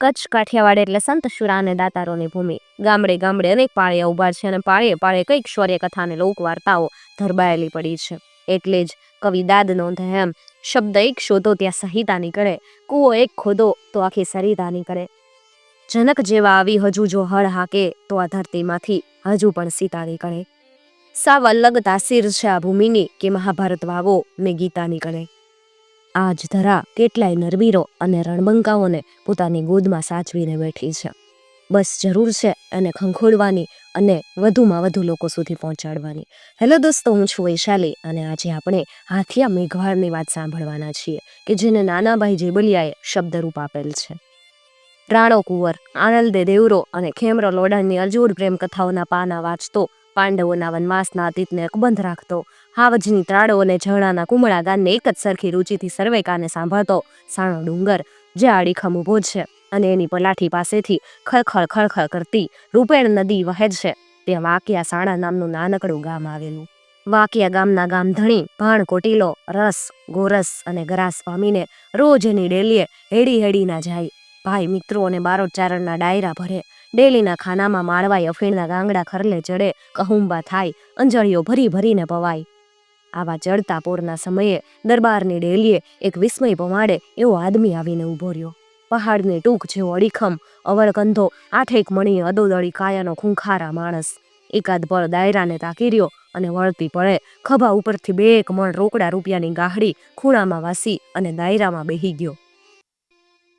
કચ્છ, કાઠિયાવાડ એટલે સંત શુરા અને દાતારોની ભૂમિ. ગામડે ગામડે અનેક પાળિયા ઊભા છે અને પાળીએ પાળે કંઈક શૌર્યકથા અને લોક વાર્તાઓ ધરબાયેલી પડી છે. એટલે જ કવિ દાદ નોંધે એમ, શબ્દ એક શોધો ત્યાં સંહિતા નીકળે, કૂવો એક ખોદો તો આખી સરિતા નીકળે. જનક જેવા આવી હજુ જો હળ હાકે તો આ ધરતીમાંથી હજુ પણ સીતા નીકળે. સાવ અલગ તાસીર છે આ ભૂમિની કે મહાભારત વાવો ને ગીતા નીકળે. આજ ધરા કેટલાય નરવીરો અને રણબંકાઓને પોતાની ગોદમાં સાચવીને બેઠી છે. બસ જરૂર છે એને ખંખોળવાની અને વધુમાં વધુ લોકો સુધી પહોંચાડવાની. હેલો દોસ્તો, હું છું વૈશાલી અને આજે આપણે હાથિયા મેઘવાળની વાત સાંભળવાના છીએ કે જેને નાનાભાઈ જેબલિયાએ શબ્દરૂપ આપેલ છે. રાણો કુંવર આનંદે દેવરો અને ખેમરો લોડાની અજોડ પ્રેમ કથાઓના પાના વાંચતો, પાંડવોના વનવાસના અતીતને અકબંધ રાખતો હાવજની ત્રાળો અને ઝરણાના કુમળા ગાનને એક જ સરખી રૂચિથી સર્વે કાને સાંભળતો સાણો ડુંગર, જે આડીખમ ઊભો છે અને એની પલાઠી પાસેથી ખળખળ ખળખળ કરતી રૂપેણ નદી વહે છે. ત્યાં વાકિયા સાણા નામનું નાનકડું ગામ આવેલું. વાકિયા ગામના ગામધણી ભાણ, કોટીલો, રસ, ગોરસ અને ગરાસ પામીને રોજ એની ડેલીએ હેડી હેડીના જાય. ભાઈ, મિત્રો અને બારોટચારણના ડાયરા ભરે, ડેલીના ખાનામાં માળવાય અફીણના ગાંગડા ખરલે ચડે, કહુંબા થાય, અંજળીઓ ભરી ભરીને પવાય. આવા ચડતા પોરના સમયે દરબારની ડેલીએ એક વિસ્મય પમાડે એવો આદમી આવીને ઊભો રહ્યો. પહાડની ટૂંક જેવો અડીખમ અવળકંધો આઠેક મણી અદોદળી કાયાનો ખૂંખારા માણસ. એકાદ પળ દાયરાને તાકી રહ્યો અને વળતી પળે ખભા ઉપરથી બે એક મણ રોકડા રૂપિયાની ગાહડી ખૂણામાં વાસી અને દાયરામાં બેહી ગયો.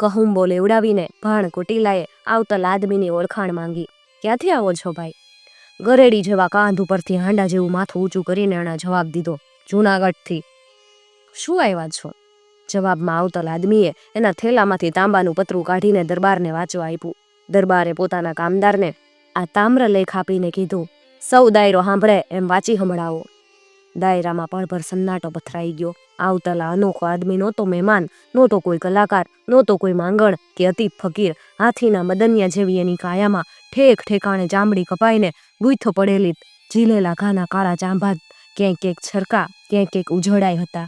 કહુંબો લેવડાવીને ભાણ કુટીલાએ આવતલ આદમીની ઓળખાણ માંગી. ક્યાંથી આવો છો ભાઈ? ગરેડી જેવા કાંધ ઉપરથી હાંડા જેવું માથું ઊંચું કરીને એણે જવાબ દીધો, જૂનાગઢથી. શું આવ્યા છો? જવાબમાં આવતલ આદમીએ એના થેલામાંથી તાંબાનું પતરું કાઢીને દરબારને વાંચવા આપ્યું દરબારે પોતાના કામદારને આ તામ્રલેખ આપીને કીધું, સૌ દાયરો સાંભળે, એમ વાંચી સંભળાવો દાયરામાં પળભર સન્નાટો પથરાઈ ગયો. આવતલા અનોખો આદમી નહોતો મહેમાન નહોતો કોઈ કલાકાર નહોતો કોઈ માંગણ કે અતિ ફકીર, હાથીના મદનિયા જેવી એની કાયામાં ઠેક ઠેકાણે ચામડી કપાઈને ગુથો પડેલી ઝીલેલા ઘાના કાળા ચાંભા ક્યાંક ક્યાંક છરકા ક્યાંક ક્યાંક ઉજળાઈ હતા.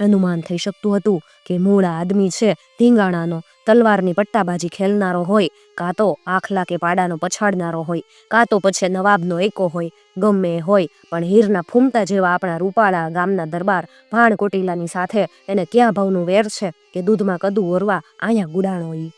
અનુમાન થઈ શકતું હતું કે મૂળ આદમી છે ધીંગાણાનો તલવારની પટ્ટાબાજી ખેલનારો હોય, કાં તો આખલા કે પાડાનો પછાડનારો હોય, કાં તો પછી નવાબનો એકો હોય, ગમે હોય, પણ હીરના ફૂમતા જેવા આપણા રૂપાળા ગામના દરબાર ભાણ કોટીલાની સાથે એને ક્યાં ભાવનું વેર છે કે દૂધમાં કદું ઓરવા અહીંયા ગુડાણો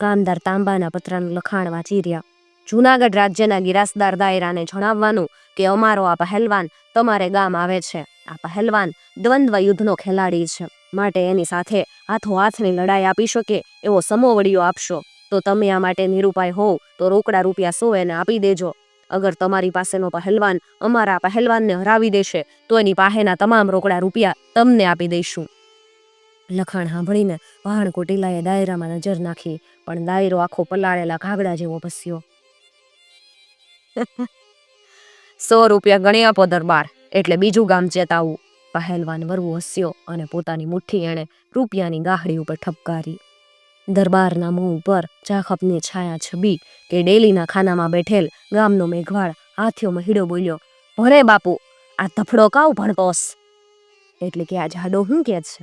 કામદાર તાંબાના પત્રનું લખાણ વાંચી રહ્યા. જૂનાગઢ રાજ્યના ગિરાસદાર દાયરાને જણાવવાનું કે અમારો આ પહેલવાન તમારે ગામ આવે છે. આ પહેલવાન દ્વંદ્વ યુદ્ધનો ખેલાડી છે. માટે એની સાથે હાથો હાથની લડાઈ આપી શકે એવો સમોવડીઓ આપશો. તો તમે આ માટે નિરૂપાય હોવ, તો રોકડા રૂપિયા સો એને આપી દેજો. અગર તમારી પાસેનો પહેલવાન અમારા પહેલવાનને હરાવી દેશે, તો એની પાસેના તમામ રોકડા રૂપિયા તમને આપી દઈશું. લખાણ સાંભળીને વાહણ કોટીલાએ દાયરામાં નજર નાખી, પણ દાયરો આખો પલાળેલા ઘાગડા જેવો ભસ્યો સો રૂપિયા ગણી આપો દરબાર, એટલે બીજું ગામ ચેતાવું. પહેલવાન વરવો હસ્યો અને પોતાની મુઠ્ઠી એણે રૂપિયાની ગાહડી ઉપર ઠપકારી. દરબારના મોં ઉપર ચાખપની છાયા છબી કે ડેલીના ખાનામાં બેઠેલ ગામનો મેઘવાળ હાથીઓ મહીડો બોલ્યો ભરે બાપુ, આ ધફડો કાવ ભણતોસ? એટલે કે આ જાડો હું કે છે?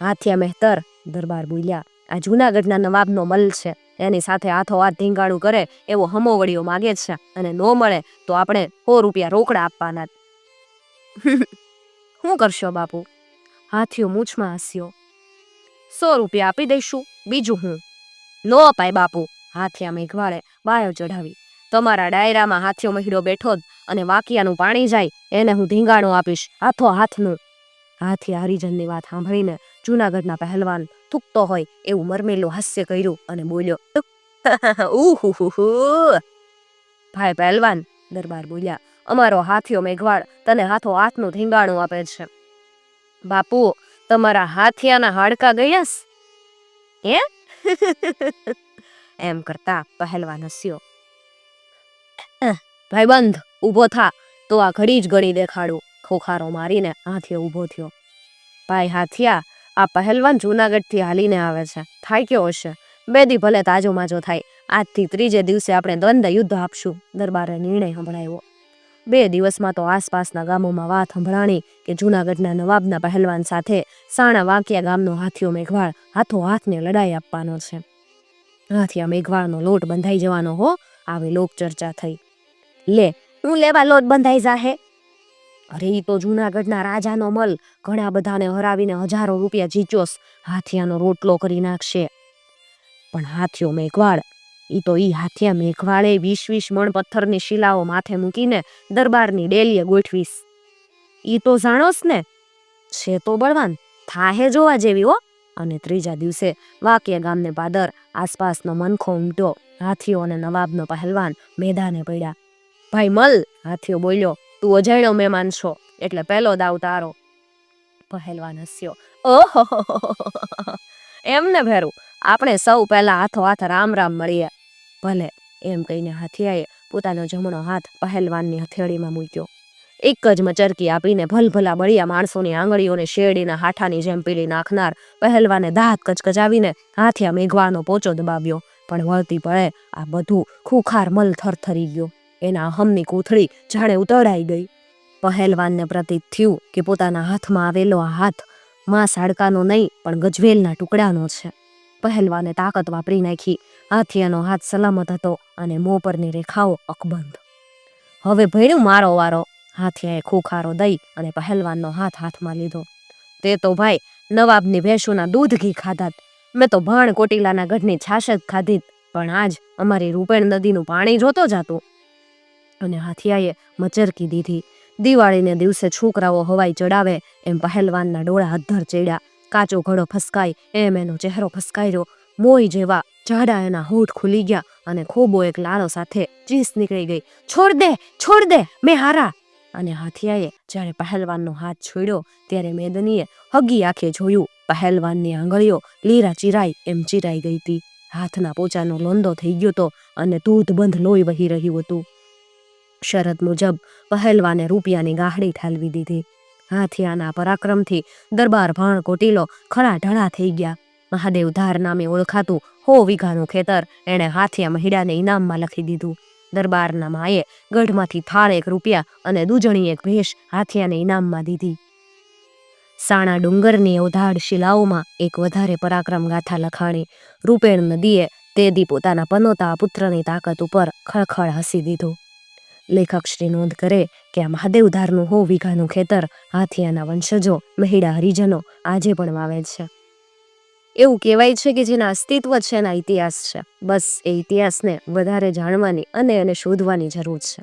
હાથિયા મહેતર દરબાર બોલ્યા, આ જૂનાગઢના નવાબનો મલ છે, એની સાથે હાથો હાથ ધીંગાણું કરે એવો હમોવડીઓ માગે છે અને નો મળે તો આપણે સો રૂપિયા રોકડા આપવાના. શું કરશો બાપુ? હાથીઓ મૂછમાં હસ્યો. સો રૂપિયા આપી દઈશું, બીજું હું. નો અપાય બાપુ હાથિયા મેઘવાળે બાયો ચઢાવી. તમારા ડાયરામાં હાથીઓ મહીડો બેઠો જ અને વાકિયાનું પાણી જાય, એને હું ધીંગાણું આપીશ, હાથો હાથનું. હાથી હરિજનની વાત સાંભળીને જૂનાગઢના પહેલવાન થૂકતો હોય એવું મરમેલું હાસ્ય કર્યું અને બોલ્યો ઉહુ. ભાઈ પહેલવાન દરબાર બોલ્યા અમારો હાથીઓ મેઘવાળ તને હાથો હાથનું ધીંગાણું આપે છે. બાપુ, તમારા હાથિયાના હાડકા ગયાસ? હે? એમ કરતા પહેલવાન હસ્યો. ભાઈબંધ, ઊભો થા, તો આ ઘડી જ ગણી દેખાડું, ખોખારો મારીને હાથીઓ ઊભો થયો. ભાઈ હાથિયા, આ પહેલવાન જૂનાગઢથી હાલીને આવે છે. થાય કેવો હશે? બે દી ભલે તાજો માજો થાય. આજથી ત્રીજે દિવસે આપણે દ્વંદ્વ યુદ્ધ આપશું, દરબારે નિર્ણય સંભળાવ્યો બે દિવસમાં તો આસપાસના ગામોમાં વાત સંભળાણી કે જૂનાગઢના નવાબના પહેલવાન સાથે સાણા વાંકિયા ગામનો હાથીઓ મેઘવાળ હાથો હાથને લડાઈ આપવાનો છે. હાથીયા મેઘવાળનો લોટ બંધાઈ જવાનો હો, આવી લોક ચર્ચા થઈ. લે, હું લેવા લોટ બંધાઈ જાહે? અરે, ઈ તો જૂનાગઢના રાજાનો મલ, ઘણા બધાને હરાવીને હજારો રૂપિયા જીત્યોસ. હાથિયાનો રોટલો કરી નાખશે. પણ હાથીઓ મેઘવાળ ઈ તો ઈ હાથિયા મેઘવાળે વીસ વીસ મણ પથ્થરની શિલાઓ માથે મૂકીને દરબારની ડેલીએ ગોઠવીશ. ઈ તો જાણોસ ને? છે તો બળવાન, થાહે જોવા જેવી હો. અને ત્રીજા દિવસે વાકિયા ગામને પાદર આસપાસનો મનખો ઉમટ્યો હાથીઓ અને નવાબનો પહેલવાન મેદાને પડ્યા. ભાઈ મલ, હાથીઓ બોલ્યો, તું અજાણ્યો મહેમાન છો, એટલે પહેલો દાવ તારો. પહેલવાન હસ્યો, ઓહો એમને ભેરું, આપણે સૌ પહેલા હાથો હાથ રામ રામ મળીએ. ભલે એમ કહીને હાથિયાએ પોતાનો જમણો હાથ પહેલવાનની હથેળીમાં મૂક્યો. એક જ મચરકી આપીને ભલભલા બળિયા માણસોની આંગળીઓને શેરડીના હાઠાની જેમ પીલી નાખનાર પહેલવાને દાંત કચકચાવીને હાથિયા મેઘવાનો પોચો દબાવ્યો. પણ વળતી પળે આ બધું ખૂખાર મલ થરથરી ગયો. એના અહમની કોથળી જાણે ઉતરાઈ ગઈ. પહેલવાનને પ્રતીત થયું કે પોતાના હાથમાં આવેલો આ હાથમાં સાડકાનો નહીં, પણ ગજવેલના ટુકડાનો છે. પહેલવાને તાકાત વાપરી નાખી. હાથિયાનો હાથ સલામત હતો અને મોં પરની રેખાઓ અકબંધ. હવે ભર્યું મારો વારો, હાથિયાએ ખુખારો દઈ અને પહેલવાનનો હાથ હાથમાં લીધો. તે તો ભાઈ, નવાબની ભેંસુના દૂધ ઘી ખાધાત. મેં તો ભાણ કોટીલાના ગઢની છાશ જ ખાધી પણ આજ અમારી રૂપેણ નદીનું પાણી જોતો જાતું. અને હાથિયાએ મચરકી દીધી. દિવાળીને દિવસે છોકરાઓ હવાઈ ચડાવે એમ પહેલવાનના ડોળા હદ્ધર ચડ્યા. કાચો ઘડો ફસકાય, એમ એનો ચહેરો ફસકાયો મોય જેવા જાડા એના હોઠ ખુલી ગયા અને ખોબો એક લાળો સાથે ચીસ નીકળી ગઈ. છોડ દે છોડ દે, મેં હારા. અને હાથિયાએ જ્યારે પહેલવાનનો હાથ છોડ્યો, ત્યારે મેદનીએ હગી આંખે જોયું, પહેલવાનની આંગળીઓ લીરા ચીરાઈ એમ ચીરાઈ ગઈ હતી હાથના પોચાનો લોંદો થઈ ગયો તો અને દૂધબંધ લોહી વહી રહ્યું હતું. શરત મુજબ પહેલવાને રૂપિયાની ગાહડી ઠાલવી દીધી. હાથિયાના પરાક્રમથી દરબાર ભાણ કોટીલો ખરા ઢળા થઈ ગયા. મહાદેવ ધાર નામે ઓળખાતું હો વીઘાનું ખેતર એણે હાથિયા મહિડાને ઇનામમાં લખી દીધું. દરબારના માએ ગઢમાંથી થાળ એક રૂપિયા અને દૂજણી એક ભેંસ હાથિયાને ઇનામમાં દીધી. સાણા ડુંગરની અવધાડ શિલાઓમાં એક વધારે પરાક્રમ ગાથા લખાણી. રૂપેણ નદીએ તે દી પોતાના પનોતા પુત્રની તાકાત ઉપર ખળખળ હસી દીધું. લેખક શ્રી નોંધ કરે કે આ મહાદેવધારનું હો વીઘાનું ખેતર, હાથિયાના વંશજો, મહિડા હરિજનો આજે પણ વાવે છે. એવું કહેવાય છે કે જેના અસ્તિત્વ છે એના ઇતિહાસ છે. બસ એ ઇતિહાસને વધારે જાણવાની અને એને શોધવાની જરૂર છે.